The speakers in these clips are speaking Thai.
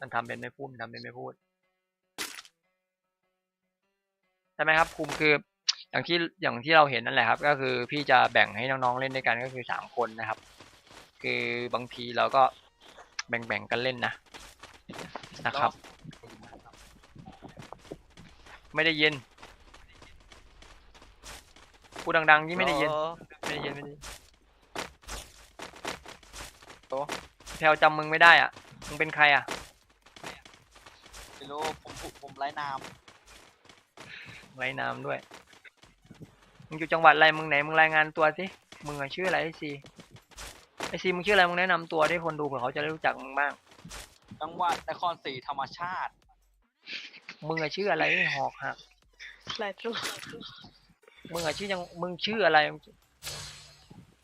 มันทำเป็นไม่พูดมันทำเป็นไม่พูดใช่ไหมครับคุมคืออย่างที่อย่างที่เราเห็นนั่นแหละครับ ก็คือพี่จะแบ่งให้น้องๆเล่นด้วยกันก็คือสามคนนะครับ คือบางทีเราก็แบ่งๆกันเล่นนะนะครับ ไม่ได้ยินพูดดังๆยี่ไม่ได้ยินไม่ได้ยินไม่ได้ยินโอ้แพลวจำมึงไม่ได้อะมึงเป็นใครอะ รู้ผมผมผมไร้นาม ไร้นามด้วย มึงอยู่จังหวัดอะไร มึงไหน มึงรายงานตัวสิ มึงอะชื่ออะไรไอซี ไอซีมึงชื่ออะไร มึงแนะนำตัวให้คนดูเผื่อเขาจะได้รู้จักมึงบ้าง จังหวัดนครศรีธรรมชาติ มึงอะชื่ออะไรไอ้หอกหัก หลายตัวมึงอะชื่อยัง มึงชื่ออะไร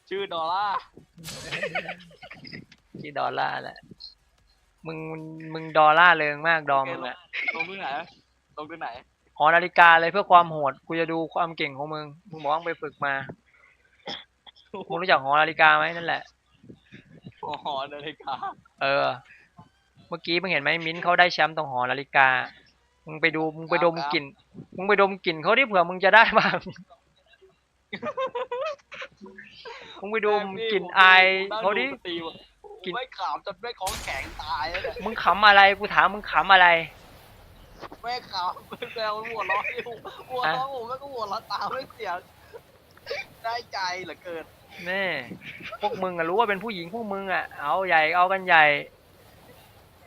ชื่อดอลล่าร์ชื่อดอลล่าร์แหละ มึงมึงดอลล่าร์เริงมากดอมมึงอะลงที่ไหนลงที่ไหนหอนาฬิกาเลยเพื่อความโหดกูจะดูความเก่งของมึงมึงบอกว่ามึงไปฝึกมามึงรู้จักหอนาฬิกาไหมนั่นแหละอ๋อนาฬิกา เออ เมื่อกี้มึงเห็นไหมมิ้นท์เขาได้แชมป์ตรงหอนาฬิกา มึงไปดูมึงไปดมกลิ่น มึงไปดมกลิ่นเขาดิเผื่อมึงจะได้บ้าง มึงไปดูกลิ่นอายเขาดิตี กิน ไม่ขามจนไม่ของแข็งตายแล้วเนี่ยมึงขำอะไรกูถามมึงขำอะไรแม่ขามแมวหัวเร้อนอยู่หัวเร้อนผมแล้วก็หัวเร้อนตามไม่เสียงได้ใจเหลือเกินแน่พวกมึงอะรู้ว่าเป็นผู้หญิงพวกมึงอะเอาใหญ่เอากันใหญ่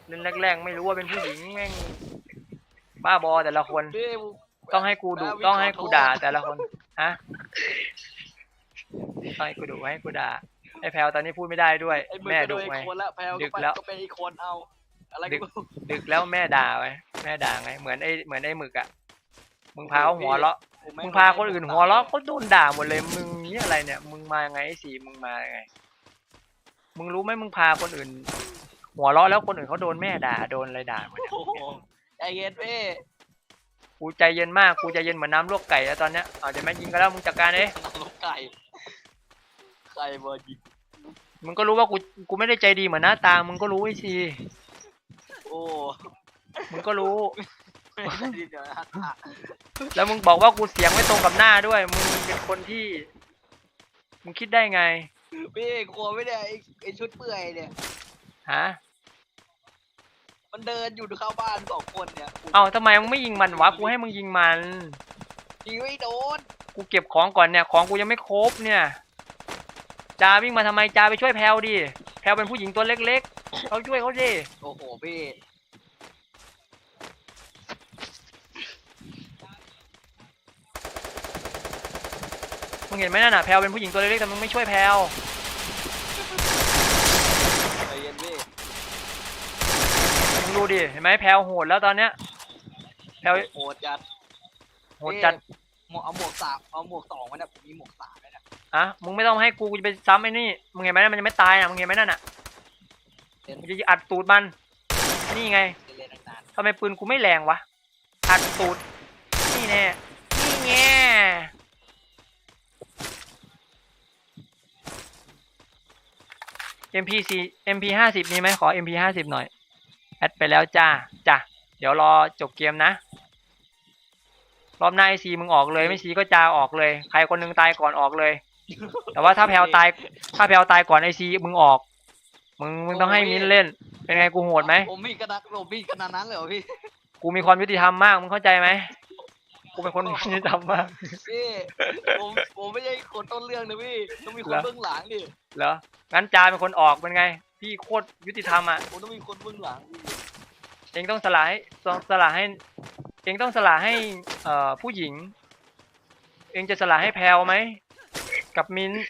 เล่นแรกๆไม่รู้ว่าเป็นผู้หญิงแม่งบ้าบอแต่ละคน พี่ต้องให้กูดุแม่วิต้องให้ขอโทษกูด่าแต่ละคนฮะต้องให้กูดุให้กูด่า ไอ้แพลวตอนนี้พูดไม่ได้ด้วย ไอ้มึงแม่ก็โดดุนอีไงกคนละแพลวดึก็กไปแล้ว ก็เป็นอีกคนเอา อะไรดึก็กดึกแล้วแม่ด่าไว้แม่ด่าไง เหมือนไอ้เหมือนไอ้หมึกอะมึงพาเขาหัวเราะมึงพาคนอื่นหัวเราะก็โดนด่าหมดเลย มึงนี่อะไรเนี่ย มึงมายังไงไอ้สีมึงมายังไง มึงรู้ไหมมึงพาคนอื่น หัวเราะแล้วคนอื่นเขาโดนแม่ด่าโดนอะไรด่าหมดเนี่ยโอ้โหใจเย็นพี่กูใจเย็นมาก กูใจเย็นเหมือนน้ำลวกไก่แล้วตอนเนี้ยเอาเดี๋ยวแม่ยิงกันแล้วมึงจัดการเองนรกไก่ ไก่เบอร์ยิงมึงก็รู้ว่ากูกูไม่ได้ใจดีเหมือนหน้าตา มึงก็รู้ไอ้สีโอ้มึงก็รู้ ไม่ได้ดีเดี๋ยวนะอะแล้วมึงบอกว่ากูเสียงไม่ตรงกับหน้าด้วย มึงเป็นคนที่ มึงคิดได้ไง พี่กลัวไม่ได้ไอ้ไอ้ชุดเปื่อยเนี่ย ฮะ มันเดินอยู่เข้าบ้านสองคนเนี่ยเอ้าทำไมมึงไม่ยิงมันวะ กูให้มึงยิงมัน ยิงไม่โดน กูเก็บของก่อนเนี่ย ของกูยังไม่ครบเนี่ย จาวิ่งมาทำไมจาไปช่วยแพลวดิแพลวเป็นผู้หญิงตัวเล็กๆเขาช่วยเขาดิโอ้โหพี่มึงเห็นไหมนั่นน่ะแพลวเป็นผู้หญิงตัวเล็กๆแต่มึงไม่ช่วยแพลวใจเย็นพี่มึงดูดิเห็นไหมแพลวโหดแล้วตอนเนี้ยแพลวโหดจัดโหดจัด หมวกเอาหมวกสามเอาหมวกสองมาเนี่ยผมมีหมวกสามเลยเนี่ย อะมึงไม่ต้องให้กูกูจะไปซ้ำไอ้นี่มึงเห็นไหมนั่นมันยังไม่ตายนะมึงเห็นไหมนั่นน่ะมึงจะอัดตูดมัน นี่ไงเล่นๆนานทำไมปืนกูไม่แรงวะอัดตูดนี่แน่นี่แง่ MP สี่ MP ห้าสิบมีไหมขอ MP ห้าสิบหน่อยแอดไปแล้วจ้าจ้ะเดี๋ยวรอจบเกมนะรอบหน้าไอซีมึงออกเลย ไม่ซีก็จาออกเลย ใครคนหนึงตายก่อนออกเลย แต่ว่าถ้าแพลวตาย ถ้าแพลวตายก่อนไอซีมึงออก มึงมึงต้องให้มิ้นเล่น เป็นไงกูโหดไหมผมมีกระดักผมมีขนาดนั้นเลยเหรอพี่กูมีความยุติธรรมมากมึงเข้าใจไหมกูเป็นคนยุติธรรมมากพี่ผมผมไม่ใช่คนต้นเรื่องนะพี่ต้องมีคนเหรอเบื้องหลังดิเหรองั้นจาเป็นคนออกเป็นไง พี่โคตรยุติธรรมอะผมต้องมีคนเบื้องหลังพี่เองต้องสละให้ต้องสละให้เองต้องสละให้เอ่อผู้หญิง เองจะสละให้แพลวไหม กับมิ้นท์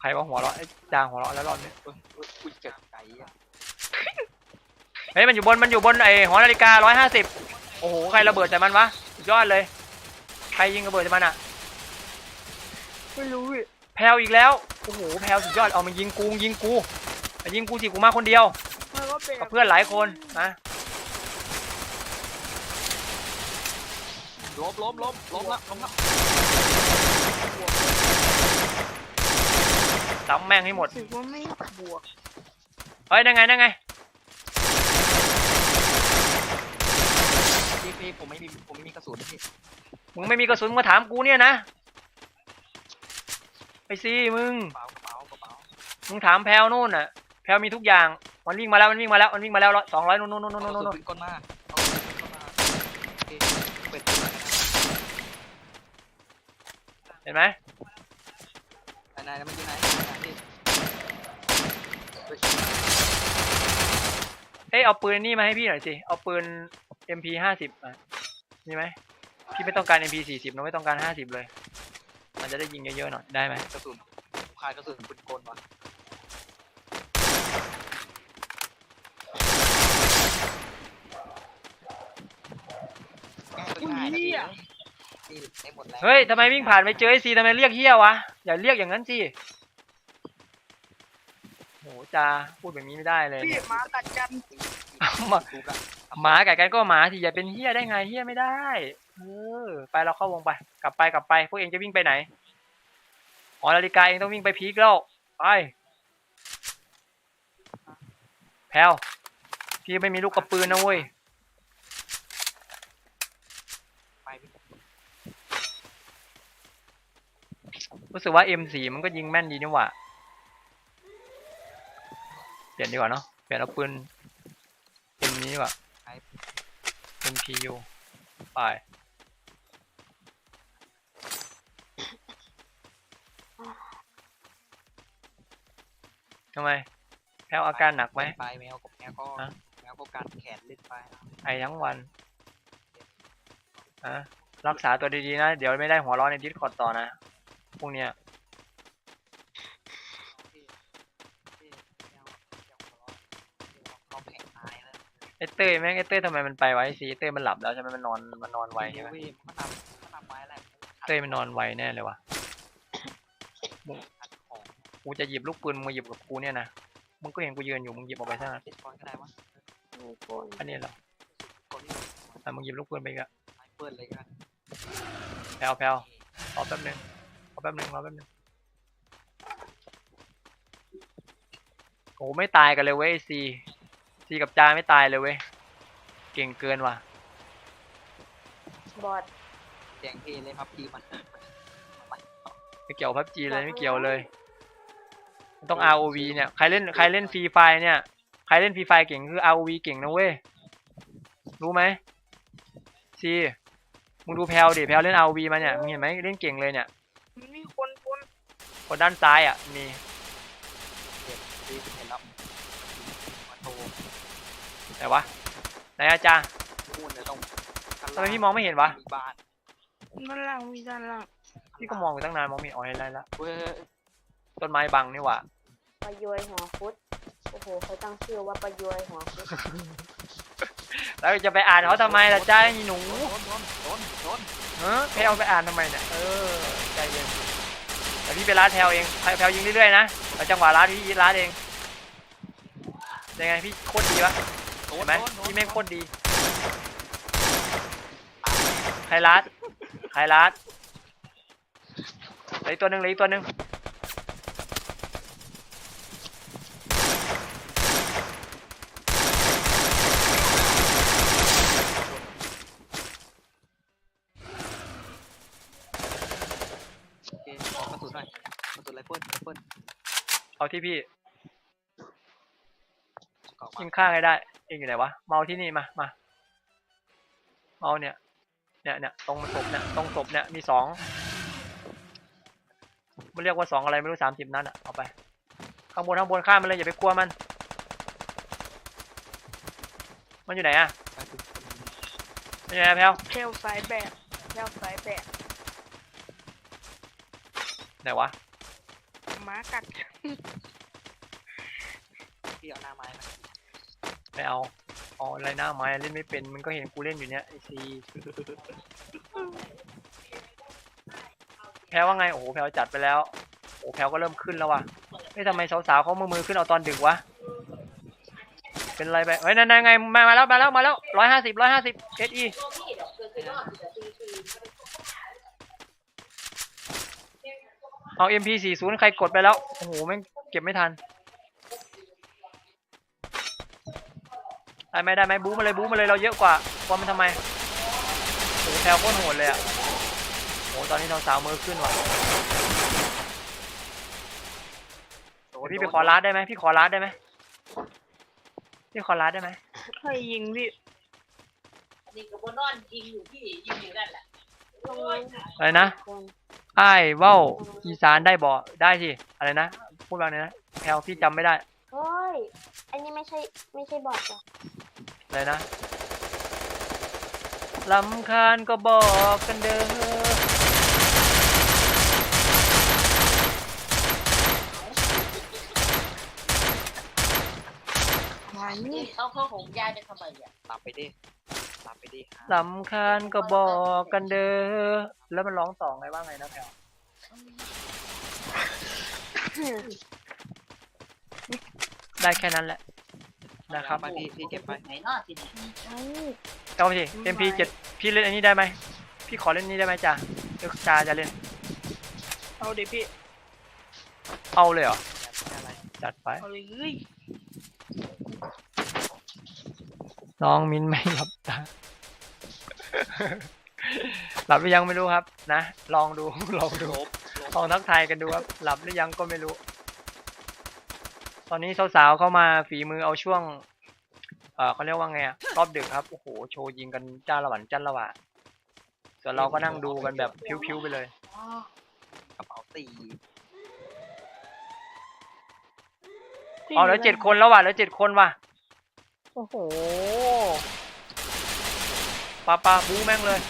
ใครว่าหัวเราะไอ้จางหัวเราะแล้วรอบนี้อ้ยเอ้ยอุ้ยเจ็บใจอะเฮ้ยมันอยู่บนมันอยู่บนไอ้หอนาฬิการ้อยห้าสิบโอ้โหใครระเบิดใส่มันวะสุดยอดเลย ใครยิงระเบิดใส่มันอะไม่รู้อีกแพลวอีกแล้วโอ้โหแพลวสุดยอดเอามายิงกูยิงกูมายิงกูสิกูมาคนเดียว มันก็เป็นกับเพื่อนหลายคนนะล้มล้มล้มล้มละล้มละ ซ้ำแม่งให้หมดว่าไม่บวก เฮ้ย ได้ไงได้ไง พี่พี่ผมไม่มีผมไม่มีกระสุนพี่มึงไม่มีกระสุนมาถามกูเนี่ยนะ ไปซีมึงมึงถามแพลวนู่นน่ะ แพลวมีทุกอย่าง มันวิ่งมาแล้ว มันวิ่งมาแล้ว มันวิ่งมาแล้วสองร้อยนู่นนู่นนู่นเอากนู่นระสุนนู่นปืนกลมา เห็นไหมไหนไหนมันอยู่ไหนไหนพี่เฮ้ยเอ้ยเอาปืนนี่มาให้พี่หน่อยสิ เอาปืน MP ห้าสิบอะมีไหมพี่ไม่ต้องการ MP สี่สิบนะไม่ต้องการห้าสิบเลย มันจะได้ยิงเยอะๆหน่อยได้ไหมกระสุนผมขาดกระสุนปืนกลวะแก้ตัวง่ย นะพี่พี่ได้หมดแล้วเฮ้ยทำไมวิ่งผ่านไปเจอไอซีทำไมเรียกเฮียวะ อย่าเรียกอย่างนั้นสิโหจาพูดแบบนี้ไม่ได้เลยพี่เนี่ยหมากัดกันมาดูกันหมากัดกันก็หมาสิอย่าเป็นเฮียได้ไงเฮียไม่ได้เออไปเราเข้าวงไป กลับไปกลับไป พวกเองจะวิ่งไปไหนหอนาฬิกาเองต้องวิ่งไปพีคแล้วไปแพลวพี่ไม่มีลูกกระปืนนะเว้ย ไปพี่ รู้สึกว่า M4 มันก็ยิงแม่นดีนี่หว่าเปลี่ยนดีกว่าเนาะเปลี่ยนเอาปืน M นี้ดีกว่า MPU ไปทำไมแพลวอาการหนักไหม ไปแมวกับแมวก็ฮะ แมวก็การแขนเล่นไปนะไอทั้งวันอะรักษาตัวดีๆนะ เดี๋ยวไม่ได้หัวเร้อนในดิสคอร์ดต่อนะ พวกเนี้ยพี่พี่แมวแมวหัวเราะพี่เราแผงตายแล้วไอเต้ยแม่งไอเต้ยทำไมมันไปไวะไอ้สีเต้ยมันหลับแล้วใช่ไหมมันนอนมันนอนไวใช่ไหมพี่มันนำมันนำไว้แหละเต้ยมันนอนไวแน่เลยวะอัดของกูจะหยิบลูกปืนมึงมาหยิบกับกูเนี่ยนะมึงก็เห็นกูยืนอยู่มึงหยิบออกไปซะงั้นติดก่อนก็ได้วะมีคนอันนี้เหรอคนที่อะมึงหยิบลูกปืนไปอีกอะไซเปิลเลยกันแพลวแพลวรอแป๊บนึงรอ แป๊บนึงรอแป๊บนึงโอ้ไม่ตายกันเลยเว้ยซีซีกับจาไม่ตายเลยเว้ยเก่งเกินว่ะบอดเสียงพี่เลยพับพีมันไม่เกี่ยวพับจีเลยไม่เกี่ยวเลยมันต้อง ROV เนี่ยใครเล่นใครเล่นฟรีไฟเนี่ยใครเล่นฟรีไฟเก่งคือ ROV เก่งนะเว้ยรู้ไหมซีมึงดูแพลวดิแพลวเล่น ROV มาเนี่ยมึงเห็นไหมเล่นเก่งเลยเนี่ยมันมีคนคน คนด้านซ้ายอะ มีเห็นพี่เห็นแล้วมาโทรไหนวะไหนอาจารย์นู่นเลยต้องทำไมพี่มองไม่เห็นวะมีบ้านด้านล่างมีด้านล่างพี่ก็มองอยู่ตั้งนานมองไม่เห็นอ๋อเห็นอะไรละเว้ยต้นไม้บังนี่หว่าประยวยหัวฟุตโอ้โหเขาตั้งชื่อว่าประยวยหัวฟุตแล้วจะไปอ่านเขาทำไมล่ะจ้าไอ้หนูโดนโดนโดนโดนเออแพลวไปอ่านทำไมเนี่ยเออใจเย็น แต่พี่ไปล้าแพลวเองแพลวยิงเรื่อยๆนะแล้วจังหวะล้าพี่ล้าเองยังไงพี่โคตรดีวะโดเห็นไหมพี่แม่งโคตรดีใครรัดใครรัดเหลืออีกตัวหนึ่งเหลืออีกตัวหนึ่ง นหน่อยกระสุนไรเฟิลไรเฟิลเอาที่พี่กล่องยิมางข้างให้ได้ เองอยู่ไหนวะ เมาที่นี่มา มา เมาเนี่ย เนี่ยเนี่ยตรงศพเนี่ย ตรงศพเนี่ย มีสองมันเรียกว่าสองอะไรไม่รู้สามสิบนัดอะ เอาไป ข้างบนข้างบนข้ามมันเลยอย่าไปกลัวมัน มันอยู่ไหนอะไปถึงมันอยู่ไหนอะแพลวแถวสายแบบแถวสายแบบ ไหนวะหมากัดพี่เอาหน้าไม้มาไปเอาเอาอะไรหน้าไม้เล่นไม่เป็นมันก็เห็นกูเล่นอยู่เนี่ยไอซีแพลวว่าไงโอ้โหแพลวจัดไปแล้วโอ้โหแพลวก็เริ่มขึ้นแล้วว่ะเฮ้ยทำไมสาวๆเขามือมือขึ้นเอาตอนดึกวะเป็นไรไปเฮ้ยนั่นๆไงมามาแล้วมาแล้วมาแล้วร้อยห้าสิบร้อยห้าสิบเอสอี เอา MP สี่ศูนย์ใครกดไปแล้ว โอ้โหแม่งเก็บไม่ทัน ได้ไหมได้ไหมบู๊มาเลยบู๊มาเลยเราเยอะกว่ากลัวมันทำไมโหแพลวโคตรโหดเลยอะโหตอนนี้สาวๆมือขึ้นว่ะโดนพี่ไปขอลาดได้ไหมพี่ขอลาดได้ไหมพี่ขอลาดได้ไหมใครยิงพี่อันนี้ก็บนอนยิงอยู่พี่ยิงอยู่นั่นแหละตรงโอ้ยนี้อะไรนะคน อ้ายเว้าอีสานได้บ่ได้สิอะไรนะพูดว่าไงนะแพลวพี่จำไม่ได้เฮ้ย อันนี้ไม่ใช่ไม่ใช่บอทหรออะไรนะลำคาญก็บอกกันเด้อมานี่นี่ เขาเขาหงยายไปทำไมอะตามไปดิ ตามไปดิลำคาญก็บอกกันเด้อ แล้วมันร้องต่อไงว่าไงนะแพลวได้แค่นั้นแหละ นะครับไปพี่พี่เก็บไปไหนเนอทีนี้เอาไปสิ MP เจ็ดพี่เล่นอันนี้ได้ไหม พี่ขอเล่นนี้ได้ไหมจ้าเดี๋ยวจ้าจะเล่น เอาเดี๋ยวพี่ เอาเลยเหรออะไรจัดไป เอาเลยเฮ้ย น้องมิ้นไม่หลับตาหลับหรือยังไม่รู้ครับ นะลองดูลองดูลบลบลองทักทายกันดูครับ หลับหรือยังก็ไม่รู้ ตอนนี้สาวๆเข้ามาฝีมือเอาช่วง เออเขาเรียกว่าไงอะรอบดึกครับโอ้โหโชว์ยิงกันจ้าละหวันจ้าละหวะส่วนเราก็นั่งดูกันแบบพิ้วๆไปเลยอ๋อกระเป๋าตีพี่เอาเหลือเจ็ดคนแล้วว่ะเหลือเจ็ดคนว่ะ โอ้โหปาปาบู๊แม่งเลย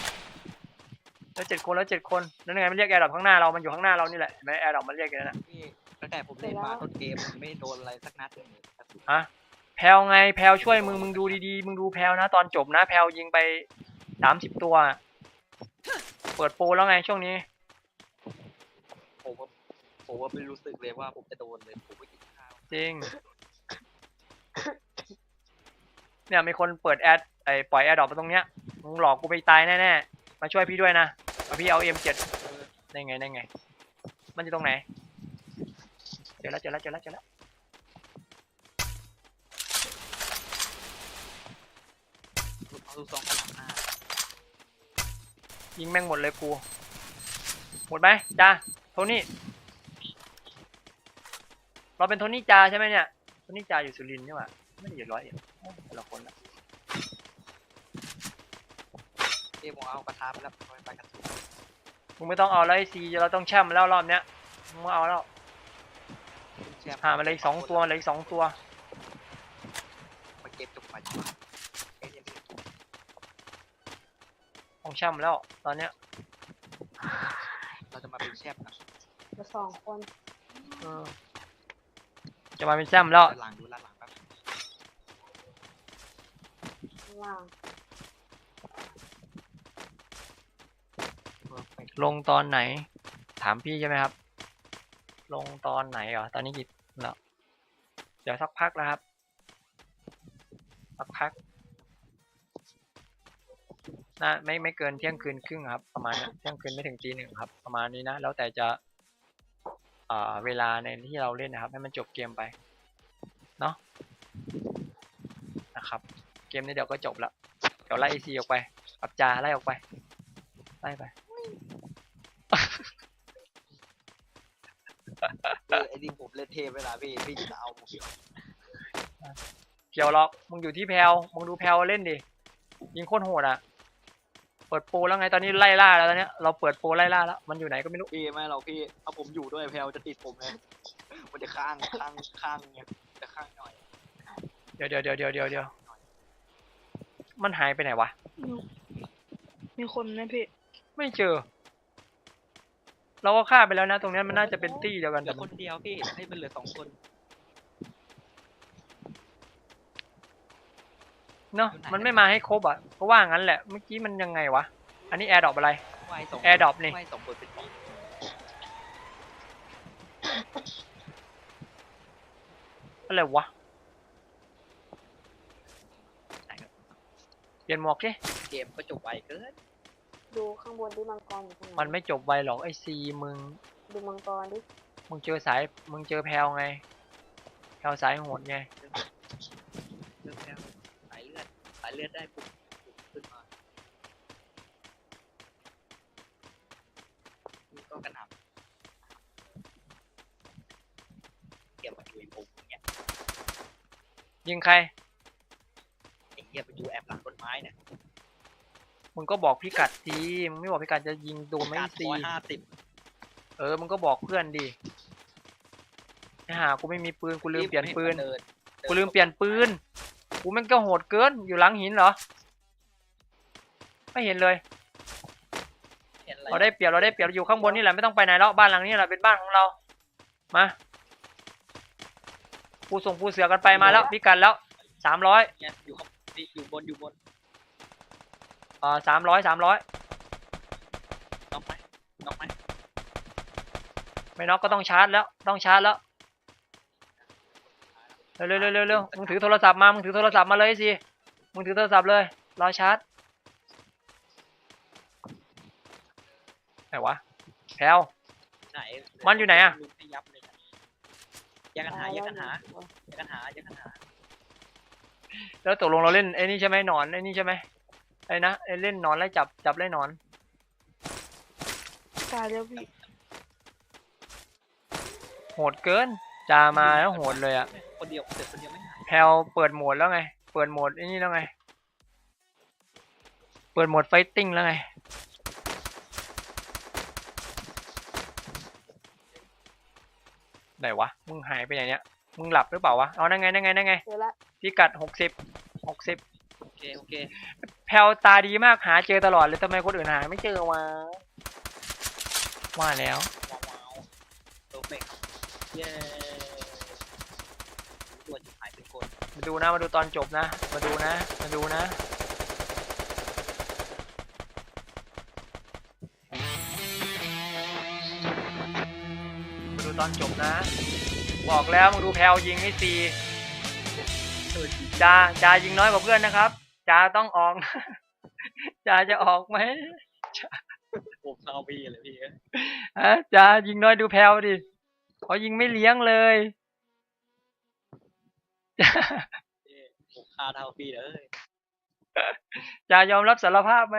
เหลือเจ็ดคนแล้วเจ็ดคนแล้วยังไงมันเรียกแอร์ดรอปข้างหน้าเรา มันอยู่ข้างหน้าเรานี่แหละเห็นไหมแอร์ดรอปมันเรียกอย่างนั้นนะพี่ตั้งแต่ผมเล่นมาต้นเกมผมไม่โดนอะไรสักนัดเลยกระสุนฮะแพลวไงแพลวช่วยมึงมึงดูดีๆ มึงดูแพลวนะ ตอนจบนะแพลวยิงไปสามสิบตัว เปิดโปรแล้วไงช่วงนี้ ผมว่าผมว่าไม่รู้สึกเลยว่าผมจะโดนเลยผมไม่กินข้าวจริง เนี่ยมีคนเปิดแอดไอปล่อยแอดดรอปมาตรงเนี้ยมึงหลอกกูไปตายแน่ๆมาช่วยพี่ด้วยนะมาพี่เอาเอ็มเจ็ดได้ไงได้ไง มันอยู่ตรงไหนเจอแล้วเจอแล้วเจอแล้วเจอแล้วเอาลูกซองขนาดหน้ายิงแม่งหมดเลยกูหมดไหมจ้าโทนี่เราเป็นโทนี่จาใช่ไหมเนี่ยโทนี่จาอยู่สุรินทร์ใช่ไหมไม่ได้อยู่ร้อยเอ็ด แต่ละคนละเกมผมเอากระทะไปแล้วไปกระสุนมึงไม่ต้องเอาแล้วไอซีเราต้องแช่มแล้วรอบเนี้ยมึงไม่เอาแล้วแชมป์หามาเลยอีกสองตัวมาเลยอีกสองตัว มาเก็บจบไปจังหวะเอ้ยยังไม่ต้องแช่มแล้ว ตอนเนี้ยเราจะมาเป็นแชมป์นะเหลือสองคน เออจะมาเป็นแช่มแล้ว ด้านหลังดูด้านหลังแป๊บ ข้างล่าง ลงตอนไหน ถามพี่ใช่ไหมครับ ลงตอนไหนเหรอตอนนี้กี่แล้วเดี๋ยวสักพักแล้วครับสักพักน่าไม่ไม่เกินเที่ยงคืนครึ่งครับ ประมาณเที่ยงคืนไม่ถึงตีหนึ่งครับ ประมาณนี้นะแล้วแต่จะอ่าเวลาในที่เราเล่นนะครับ ให้มันจบเกมไปเนาะนะครับ เกมนี้เดี๋ยวก็จบละเดี๋ยวไล่เอซีออกไปปรับจาไล่ออกไป ไล่ไป เออไอ้นี่ผมเล่นเทพเวลาพี่พี่จะเอาผมอยู่เกี่ยวหรอกมึงอยู่ที่แพลวมึงดูแพลวเล่นดิ ยิงโคตรโหดอะ เปิดโปรแล้วไง ตอนนี้ไล่ล่าแล้วตอนเนี้ย เราเปิดโปรไล่ล่าแล้ว มันอยู่ไหนก็ไม่รู้ พี่ไม่เราพี่เอาผมอยู่ด้วยแพลวจะติดผมไงมันจะข้างข้างข้างไงจะข้างหน่อยเดี๋ยวเดี๋ยวเดี๋ยวเดี๋ยวเดี๋ยวเดี๋ยวมันหายไปไหนวะ มีมีคนนะพี่ ไม่เจอ เราก็ฆ่าไปแล้วนะ ตรงเนี้ยมันน่าจะเป็นตี้เดียวกันเหลืแต่อมัคนนเดียวพี่ให้มันเหลือสองคนเนาะมันไม่มาให้ครบอะเพราะว่างั้นแหละเมื่อกี้มันยังไงวะอันนี้แอร์ดรอปอะไรไหวสองคน AirDrop นี่ไหวสองคนเป็นสองอะไรวะเปลี่ยนหมวกสิเกมก็จบไวเกิน ดูข้างบนดิมังกรอยู่ตรงหนมันไม่จบไวหรอกไอซีมึง ดูมังกรดิมึงเจอสาย มึงเจอแพลวไง แพลวสายหดไง เลือดแก้วสายเลือดสายเลือดได้ปุ๊บปุ๊บขึ้นมานี่ก็กระหน่ำเกี่ยวกับทีมผมเนี่ยยิงใคร มึงก็บอกพี่กัดทีมึงไม่บอกพี่กัดจะยิงโดนไหม่การซีร้อยห้าสิบเออมึงก็บอกเพื่อนดิไอ้ห่ากูไม่มีปืนกูลืมเปลี่ยนปืนกูลืมเปลี่ยนปืนกูแม่งก็โหดเกินอยู่หลังหินเหรอ ไม่เห็นเลยเราได้เปรียบเราได้เปรียบเราอยู่ข้างบนนี่แหละไม่ต้องไปไหนแล้วบ้านหลังนี้แหละเป็นบ้านของเรามาปูส่งปูเสือกันไปมาแล้วพิกันแล้วสามร้อยเนี่ยอยู่ข้างนี่อยู่บนอยู่บน อ่าสามร้อยสามร้อยน้องไหมน้องไหมไม่น็อกก็ต้องชาร์จแล้ว ต้องชาร์จแล้วเร็วเร็วเร็วเร็วเร็วมึงถือโทรศัพท์มา มึงถือโทรศัพท์มาเลยสิ มึงถือโทรศัพท์เลย รอชาร์จ ไหนวะแพลว ไหนมันอยู่ไหนอะ ลุงให้ยับเลยอะแยกกันหาแยกกันหาแยกกันหาแยกกันหาแล้วตกลงเราเล่นไอ้นี่ใช่ไหมหนอนไอ้นี่ใช่ไหม ไอ้นะไอ้เล่นหนอนไล่จับจับไล่หนอน ตายแล้วพี่โหดเกินจามาแล้วโหดเลยอะคนเดียวเสร็จคนเดียวไม่หายแพลวเปิดโหมดแล้วไง เปิดโหมดไอ้นี่แล้วไง เปิดโหมดไฟติ้งแล้วไง ไหนวะ มึงหายไปไหนเนี่ย มึงหลับหรือเปล่าวะ เอานั่งไงนั่งไงนั่งไง เจอละพิกัดหกสิบหกสิบ โอเคโอเคแพลวตาดีมากหาเจอตลอดเลยทำไมคนอื่นหาไม่เจอวะว่าแล้วว้าวว้าวโปรเฟกเย้ตัวจะหายเป็นคนมาดูนะมาดูตอนจบนะ มาดูนะ มาดูนะมาดูตอนจบนะ บอกแล้วมึงดูแพลวยิงให้ซี จาจายิงน้อยกว่าเพื่อนนะครับจาต้องออกจาจะออกไหมผมเข้าพี่เลยพี่ฮะจายิงน้อยดูแพลวดิเขายิงไม่เลี้ยงเลยจาผมฆ่าเท่าพี่เลยจายอมรับสารภาพไหม